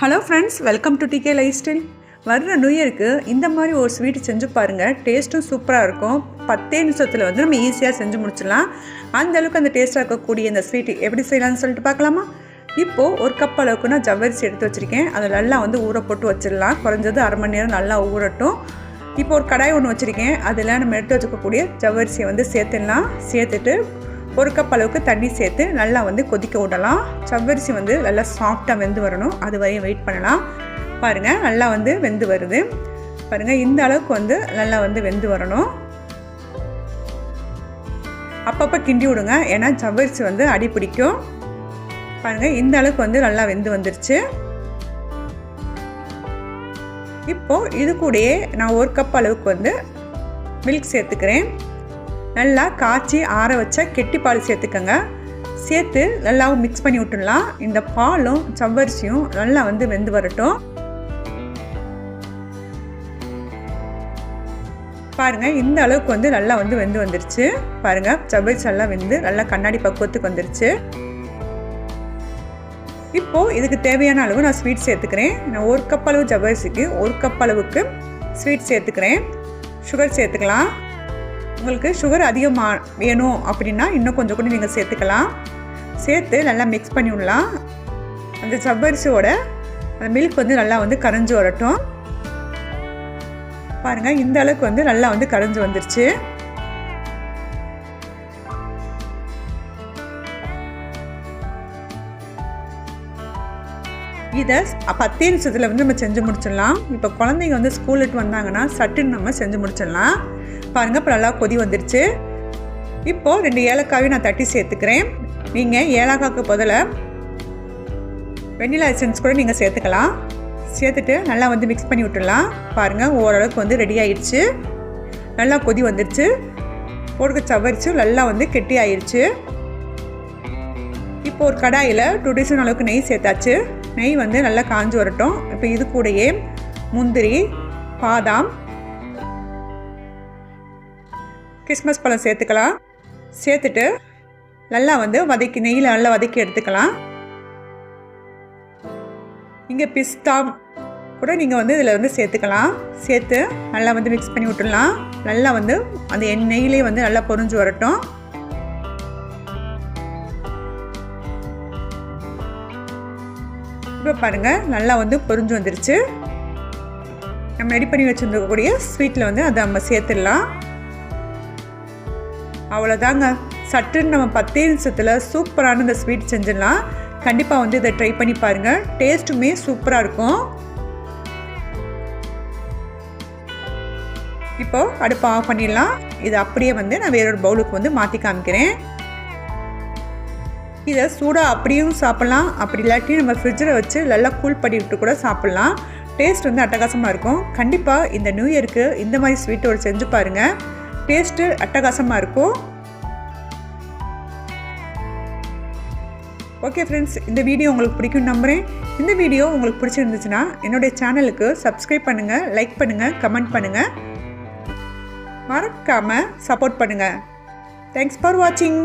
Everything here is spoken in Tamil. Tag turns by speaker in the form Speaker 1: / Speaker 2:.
Speaker 1: Hello friends welcome to DK lifestyle வர்ற நியூ இயருக்கு இந்த மாதிரி ஒரு ஸ்வீட் செஞ்சு பாருங்கள் டேஸ்ட்டும் சூப்பராக இருக்கும். பத்தே நிமிஷத்தில் வந்து நம்ம ஈஸியாக செஞ்சு முடிச்சிடலாம். அந்த அளவுக்கு அந்த டேஸ்ட்டாக இருக்கக்கூடிய இந்த ஸ்வீட் எப்படி செய்யலாம்னு சொல்லிட்டு பார்க்கலாமா? இப்போது ஒரு கப் அளவுக்கு நான் ஜவ்வரிசி எடுத்து வச்சுருக்கேன். அதை நல்லா வந்து ஊற போட்டு வச்சிடலாம். குறைஞ்சது அரை மணி நேரம் நல்லா ஊறட்டும். இப்போ ஒரு கடாய் ஒன்று வச்சுருக்கேன். அதில் நம்ம எடுத்து வச்சுக்கக்கூடிய ஜவ்வரிசியை வந்து சேர்த்துடலாம். சேர்த்துட்டு ஒரு கப் அளவுக்கு தண்ணி சேர்த்து நல்லா வந்து கொதிக்க விடலாம். சவ்வரிசி வந்து நல்லா சாஃப்டாக வெந்து வரணும். அது வரையும் வெயிட் பண்ணலாம். பாருங்கள் நல்லா வந்து வெந்து வருது. பாருங்கள் இந்த அளவுக்கு வந்து நல்லா வந்து வெந்து வரணும். அப்பப்போ கிண்டி விடுங்க. ஏன்னா சவ்வரிசி வந்து அடி பிடிக்கும். பாருங்கள் இந்த அளவுக்கு வந்து நல்லா வெந்து வந்துருச்சு. இப்போது இது கூடயே நான் ஒரு கப் அளவுக்கு வந்து மில்க் சேர்த்துக்கிறேன். நல்லா காய்ச்சி ஆற வச்ச கெட்டி பால் சேர்த்துக்கோங்க. சேர்த்து நல்லா மிக்ஸ் பண்ணி விட்டுடலாம். இந்த பாலும் சவ்வரிசியும் நல்லா வந்து வெந்து வரட்டும். பாருங்கள் இந்த அளவுக்கு வந்து நல்லா வந்து வெந்து வந்துருச்சு. பாருங்கள் சவ்வரிசி எல்லாம் வெந்து நல்லா கண்ணாடி பக்குவத்துக்கு வந்துருச்சு. இப்போது இதுக்கு தேவையான அளவு நான் ஸ்வீட் சேர்த்துக்கிறேன். நான் ஒரு கப் அளவு ஜவ்வரிசிக்கு ஒரு கப் அளவுக்கு ஸ்வீட் சேர்த்துக்கிறேன். சுகர் சேர்த்துக்கலாம். உங்களுக்கு சுகர் அதிகமாக வேணும் அப்படின்னா இன்னும் கொஞ்சம் கூட நீங்கள் சேர்த்துக்கலாம். சேர்த்து நல்லா மிக்ஸ் பண்ணி விடலாம். அந்த சவ்வரிசியோட அந்த மில்க் வந்து நல்லா வந்து கரைஞ்சி வரட்டும். பாருங்கள் இந்த அளவுக்கு வந்து நல்லா வந்து கரைஞ்சி வந்துருச்சு. இதை பத்தே நிமிஷத்தில் வந்து நம்ம செஞ்சு முடிச்சிடலாம். இப்போ குழந்தைங்க வந்து ஸ்கூலுக்கு வந்தாங்கன்னா சட்டுன்னு நம்ம செஞ்சு முடிச்சிடலாம். பாருங்கள் இப்போ நல்லா கொதி வந்துருச்சு. இப்போது ரெண்டு ஏலக்காவையும் நான் தட்டி சேர்த்துக்கிறேன். நீங்கள் ஏலக்காய்க்கு பதில் வெண்ணிலா எசன்ஸ் கூட நீங்கள் சேர்த்துக்கலாம். சேர்த்துட்டு நல்லா வந்து மிக்ஸ் பண்ணி விட்டுடலாம். பாருங்கள் ஓரளவுக்கு வந்து ரெடி ஆயிடுச்சு. நல்லா கொதி வந்துருச்சு. போடுக்க சவரிச்சு நல்லா வந்து கெட்டி ஆயிடுச்சு இப்போ ஒரு கடாயில் டூ டீஸ்பூன் அளவுக்கு நெய் சேர்த்தாச்சு. நெய் வந்து நல்லா காஞ்சி வரட்டும். இப்போ இது கூடயே முந்திரி பாதாம் கிறிஸ்மஸ் பழம் சேர்த்துக்கலாம். சேர்த்துட்டு நல்லா வந்து வதக்கி நெய்யில் நல்லா வதக்கி எடுத்துக்கலாம். இங்கே பிஸ்தா கூட நீங்கள் வந்து இதில் வந்து சேர்த்துக்கலாம். சேர்த்து நல்லா வந்து மிக்ஸ் பண்ணி விட்டுடலாம். நல்லா வந்து அந்த எண்ணெயிலே வந்து நல்லா பொறிஞ்சு வரட்டும். இப்போ பாருங்கள் நல்லா வந்து பொறிஞ்சு வந்துருச்சு. நம்ம ரெடி பண்ணி வச்சுருக்கக்கூடிய ஸ்வீட்டில் வந்து அதை நம்ம சேர்த்துடலாம். அவ்வளோதாங்க சட்டுன்னு நம்ம பத்தே நிமிஷத்தில் சூப்பரான இந்த ஸ்வீட் செஞ்சிடலாம். கண்டிப்பாக வந்து இதை ட்ரை பண்ணி பாருங்கள் டேஸ்ட்டுமே சூப்பராக இருக்கும். இப்போது அடுப்பை ஆஃப் பண்ணிடலாம். இது அப்படியே வந்து நான் வேறொரு பவுலுக்கு வந்து மாற்றி காமிக்கிறேன். இதை சூடாக அப்படியும் சாப்பிட்லாம். அப்படி இல்லாட்டி நம்ம ஃப்ரிட்ஜில் வச்சு நல்லா கூல் பண்ணி விட்டு கூட சாப்பிட்லாம். டேஸ்ட் வந்து அட்டகாசமாக இருக்கும். கண்டிப்பாக இந்த நியூ இயருக்கு இந்த மாதிரி ஸ்வீட் ஒரு செஞ்சு பாருங்கள் டேஸ்ட்டு அட்டகாசமாக இருக்கும். ஓகே ஃப்ரெண்ட்ஸ் இந்த வீடியோ உங்களுக்கு பிடிக்கும் நம்புகிறேன் இந்த வீடியோ உங்களுக்கு பிடிச்சிருந்துச்சுன்னா என்னுடைய சேனலுக்கு சப்ஸ்கிரைப் பண்ணுங்கள் லைக் பண்ணுங்கள் கமெண்ட் பண்ணுங்கள் மறக்காமல் சப்போர்ட் பண்ணுங்கள் தேங்க்ஸ் ஃபார் வாட்சிங்